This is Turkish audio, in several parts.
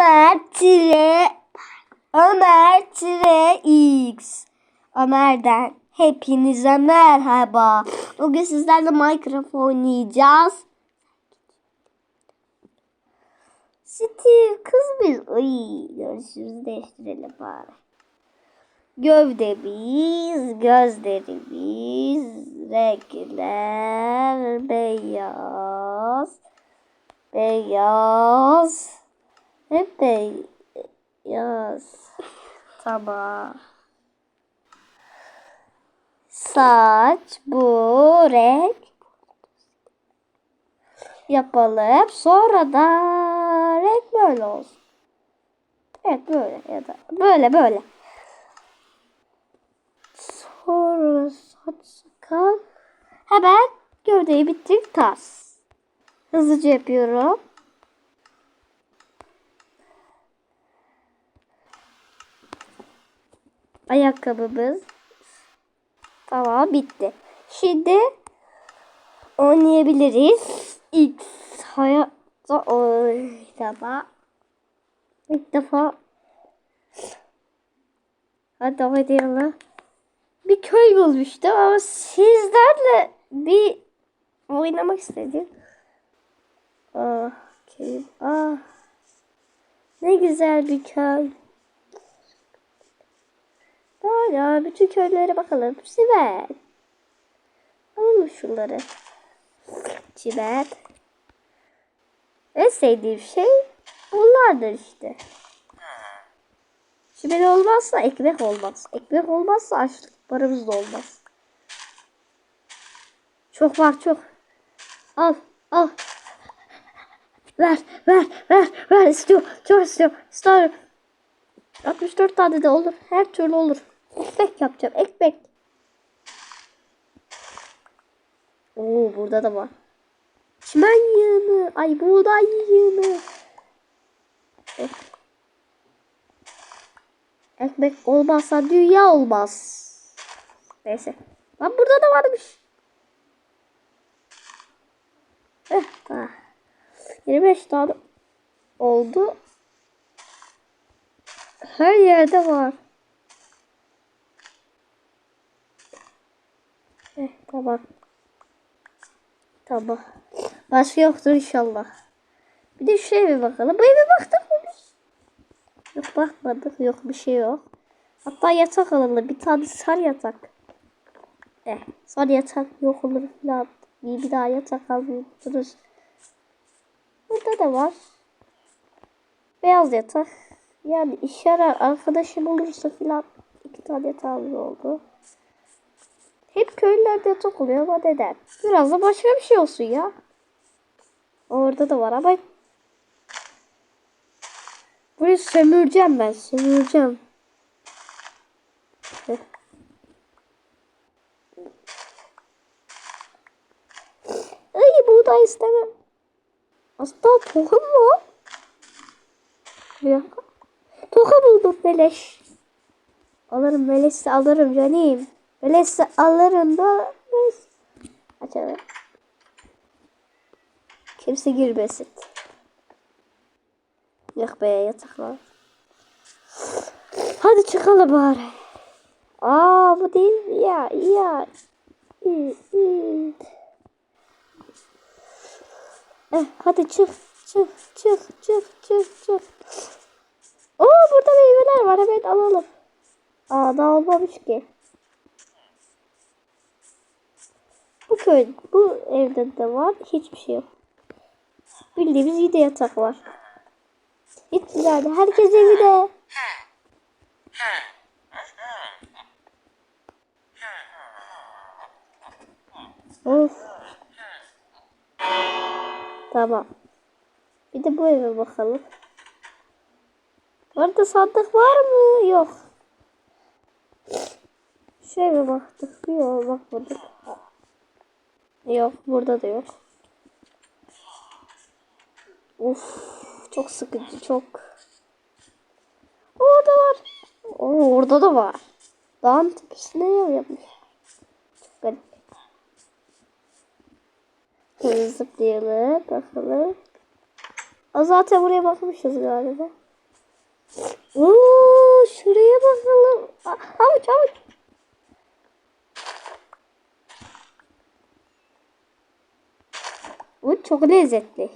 Ömer tire Ömer tire X. Ömer'den hepinize merhaba. Bugün sizlerle Minecraft oynayacağız. Steve kız biz. Ay, görüşürüz değiştirelim bari. Gövdemiz, gözlerimiz, renkler, beyaz, beyaz, hep beyaz. Tamam. Saç, bu renk yapalım. Sonra da renk böyle olsun. Evet böyle ya da böyle böyle. Sonra saç sakal. Hemen gövdeyi bitirip tas. Hızlıca yapıyorum. Ayakkabımız. Tamam bitti. Şimdi oynayabiliriz. X hayatta oynama. İlk defa Hadi oynayalım. Bir köy bulmuştum ama sizlerle bir oynamak istedim. Ah köyüm. Ah. Ne güzel bir köy. Daha bütün köylere bakalım. Sibel. Alalım şunları. Çimen. En sevdiğim şey bunlardır işte. Çimen olmazsa ekmek olmaz. Ekmek olmazsa açlık paramız da olmaz. Çok var çok. Al al. Ver ver ver ver istiyor. Çok istiyor. İstiyorum. 64 tane de olur. Her türlü olur. Ekmek yapacağım. Ekmek. Oo burada da var. Çimen yığını. Ay buğday yığını. Eh. Ekmek olmazsa dünya olmaz. Neyse. Lan burada da varmış. Eh, tamam. 25 tane oldu. Her yerde var. Eh, tamam. Tamam. Başka yoktur inşallah. Bir de şuraya bir bakalım. Bu eve baktık mı biz? Yok bakmadık. Yok bir şey yok. Hatta yatak alalım. Bir tane sar yatak. Eh, sar yatak yok olur falan. Bir, bir daha yatak alıyoruz. Burada da var. Beyaz yatak. Yani iş arkadaşım olursa filan iki tane yatağımız oldu. Hep köylerde yatak oluyor ama neden? Biraz da başka bir şey olsun ya. Orada da var ama Burayı sömüreceğim ben sömüreceğim. Heh. Ay buğday istemem. Aslında tohum mu? Bir dakika. Toka buldum beleş. Alırım beleşse alırım canım. Beleşse alırım da. Neyse. Açalım. Kimse girmesin. Yok be yataklar. Hadi çıkalım bari. Aa bu değil ya ya. Eh, hadi çık çık çık çık çık çık. Oo burada meyveler var evet alalım. Aa daha olmamış ki. Bu köy, bu evde de var. Hiçbir şey yok. Bildiğimiz yine yatak var. Hiç güzeldi. Herkes evine. Of. Tamam. Bir de bu eve bakalım. Orada sandık var mı? Yok. Eve baktık. Yok bakmadık. Yok burada da yok. Of çok sıkıcı çok. Orada var. Oo, orada da var. Dağın tepesine yer yapmış. Çok garip. Şöyle zıplayalım bakalım. Aa, zaten buraya bakmışız galiba. Oo, şuraya bakalım. A- Avuç avuç. Bu çok lezzetli.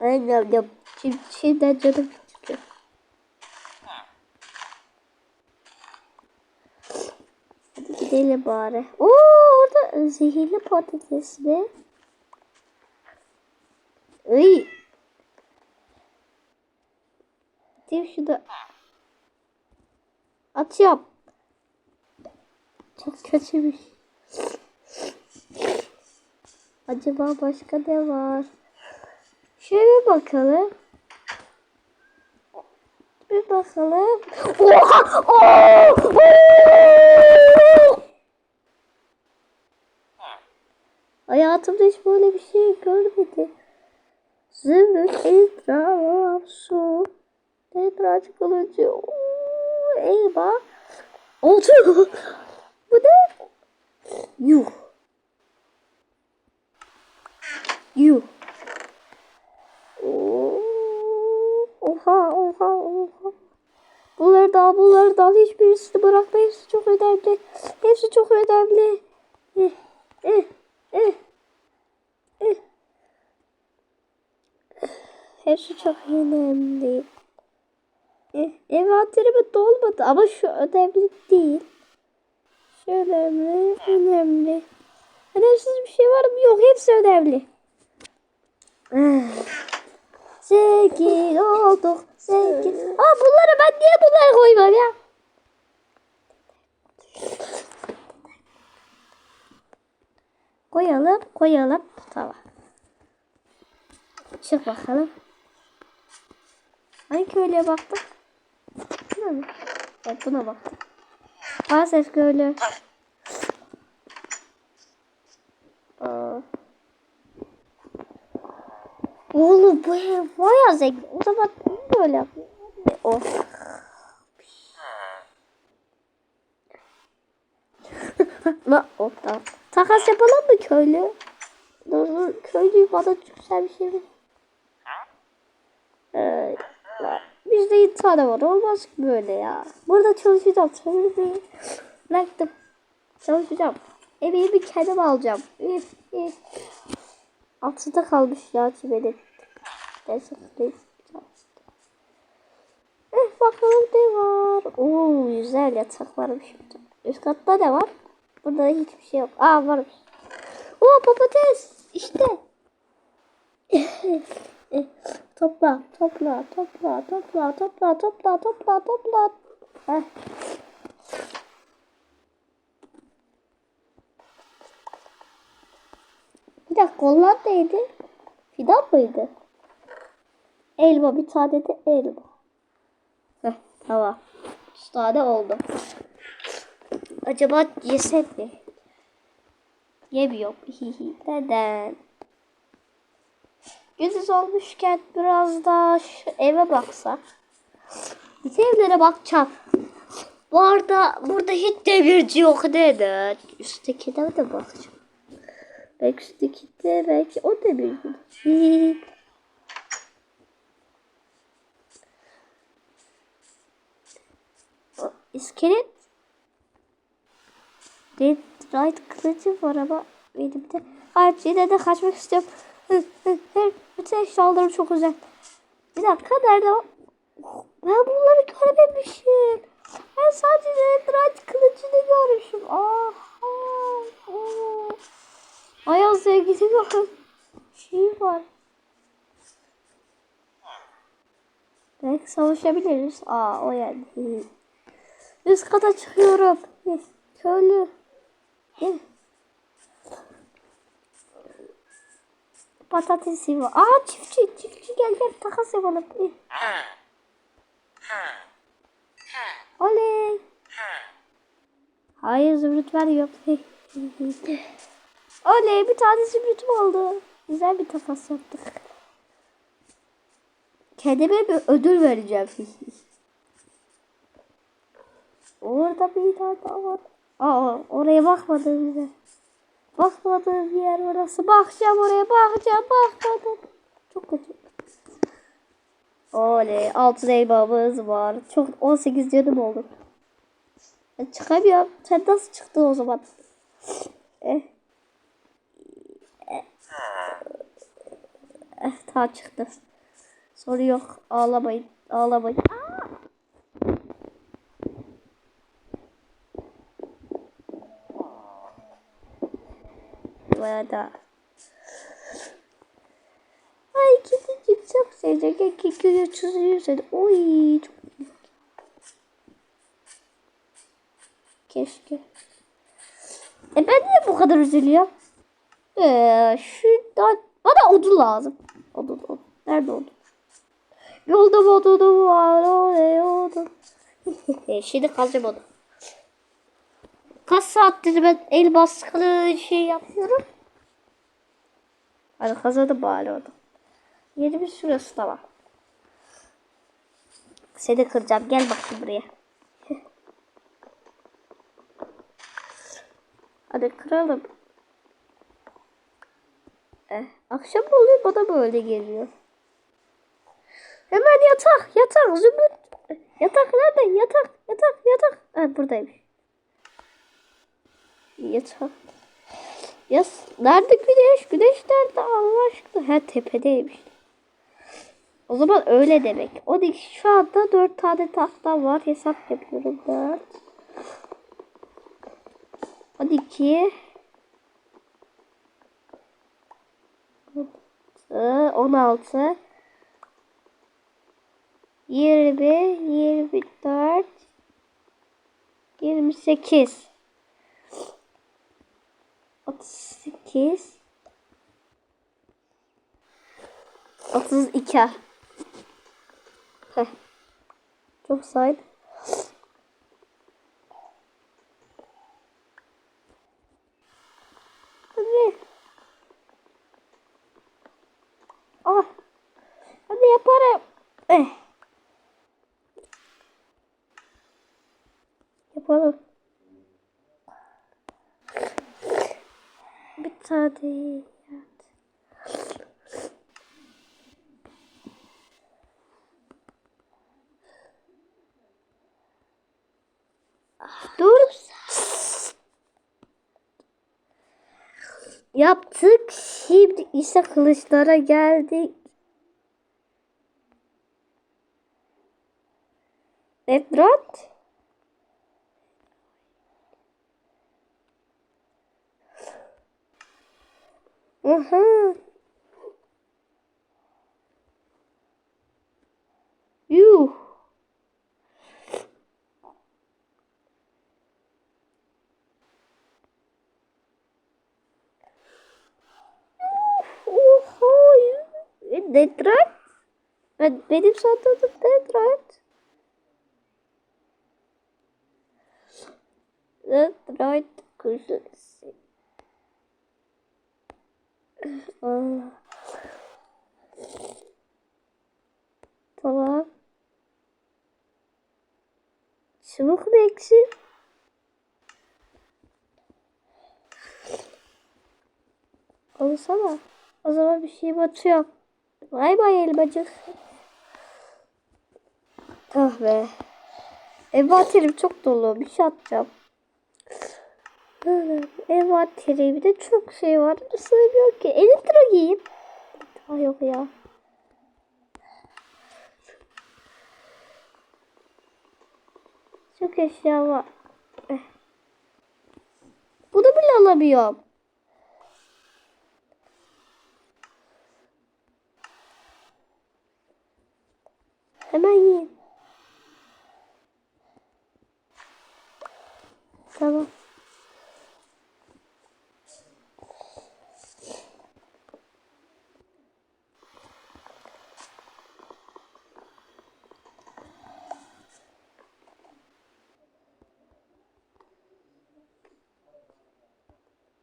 Aynen ya. Şimdi, şimdiden canım çıkıyor. Hadi gidelim bari. Oo orada zehirli patates mi? Iy. Dur şurada. Atıyorum. Çok kötüymüş. Acaba başka ne var? Şöyle bakalım. Bir bakalım. Oha! Oo! Hayatımda hiç böyle bir şey görmedim. Zümrüt, etraf, su, tetracı kılıcı, Oo, elma, oltu. Bu ne? Yuh. Yuh. Oha, oha, oha. Bunları da bunları da. Hiçbirisini bırakma. Hepsi çok önemli. Hepsi çok önemli. Eh, eh, eh, eh. Hepsi çok önemli. Eh, envanterime dolmadı ama şu önemli değil. Şu önemli, önemli. Önemsiz bir şey var mı? Yok, hepsi önemli. Zengin olduk, zengin. Aa bunları ben niye bunları koymam ya? Koyalım, koyalım. Tamam. Çık bakalım. Hangi köylüye baktık? Mı? Evet buna baktık. Asef köylü. Aa. Oğlum bu ev baya zengin. O zaman böyle yapıyor. Of. Of tamam. Takas yapalım mı köylü? Dur dur köylü bana güzel bir şey ver. Ee, la, bizde yedi tane var. Olmaz ki böyle ya. Burada çalışacağım. Çalışmayı bıraktım. Çalışacağım. Emeğimi kendim alacağım. Üf, üf. Altında kalmış ya çimenin. Neyse neyse. Eh bakalım ne var. Oo güzel yatak varmış burada. Üst katta ne var? Burada hiçbir şey yok. Aa varmış. Oo patates. İşte. Topla, topla, topla, topla, topla, topla, topla, topla. Heh. Bir dakika kollar neydi? Fidan mıydı? Elma bir tane de elma. Heh, tamam. Üç tane oldu. Acaba yesek mi? Yemiyorum. Neden? Gündüz olmuşken biraz daha şu eve baksak. Bir evlere bakacağım. Bu arada burada hiç demirci yok neden? Üsttekine de bakacağım. Belki üstteki de belki o demirci. İskelet. Red right kılıcı var ama benim de. Hayır yine de kaçmak istiyorum. Hı, hı, hı. Bütün eşyalarım çok güzel. Bir dakika nerede o? Ben bunları görmemişim. Ben sadece right kılıcını görmüşüm. Aha. Oo. Ayaz sevgili bakın. Şey var. Belki savaşabiliriz. Aa o yani. Üst kata çıkıyorum. Köylü. Gel. Patatesi var. Aa çiftçi. Çiftçi gel gel takas yapalım. Oley. Hayır zümrüt ver yok. Oley bir tane zümrütüm oldu. Güzel bir takas yaptık. Kendime bir ödül vereceğim. Orada bir tane daha var. Aa oraya bakmadım bile. Bakmadığım yer orası. Bakacağım oraya bakacağım bakmadım. Çok kötü. Oley. Altın elmamız var. Çok 18 canım oldu. Ben çıkamıyorum. Sen nasıl çıktın o zaman? Eh. Eh, eh ta çıktı. Soru yok. Ağlamayın. Ağlamayın. Aa! Bayağı da. Ay kedicik çok sevecek. Gel keki seni. Oy çok Keşke. E ben niye bu kadar üzülüyorum? Ee, şuradan bana odun lazım. Odun, odun. Nerede odun? Yolda odunum var. Oley odun. Şimdi kazacağım onu. Kaç saattir ben el baskılı şey yapıyorum. Hadi kazandım bari orada. Yeni bir süresi de var. Seni kıracağım. Gel bakayım buraya. Hadi kıralım. Eh, akşam oluyor bana böyle geliyor. Hemen yatak, yatak, zümrüt. Yatak nerede? Yatak, yatak, yatak. Ha, buradaymış. Yatak. Yas, nerede güneş? Güneş nerede Allah aşkına? Ha tepedeymiş. O zaman öyle demek. O da şu anda dört tane tahta var. Hesap yapıyorum. Dört. 12 16 20 24 28 38 32 Heh. Çok saydı. Hadi. Ah. Hadi yaparım. Eh. Yapalım. Bir tane yat. Dur. Yaptık. Şimdi ise kılıçlara geldik. Edrat. Aha. Yuh. Oha. Detroit. Ben, benim sandığım Detroit. Detroit kuşası. Allah. Tamam. Çabuk mu eksik? Olsana. O zaman bir şey batıyor. Bay bay elmacık. Ah be. Envanterim çok dolu. Bir şey atacağım. Envanterimde çok şey var. Sığmıyor ki. Elektro giyeyim. Ay yok ya. Çok eşya var. Eh. Bunu bile alamıyorum. Hemen yiyin. Tamam.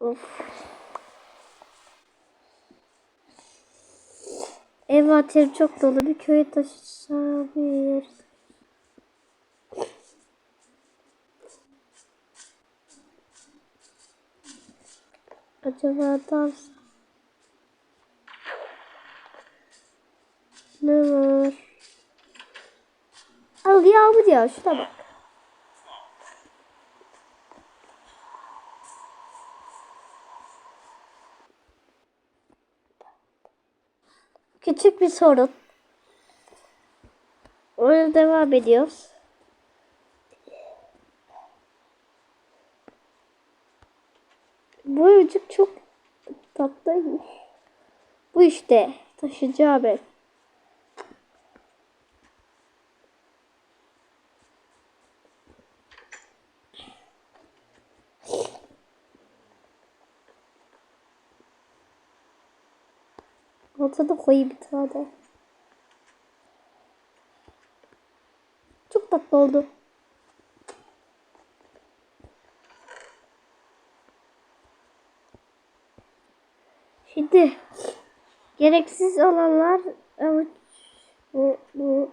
Of. Envanterim çok dolu. Bir köye taşısam bir. Acaba dans ne var? Al yağmur ya şuna bak. Küçük bir sorun. Öyle devam ediyoruz. Bu çocuk çok tatlıymış. Bu işte taşıcı haber. Ortada koyu bir tane. Çok tatlı oldu. Şimdi gereksiz olanlar evet bu, bu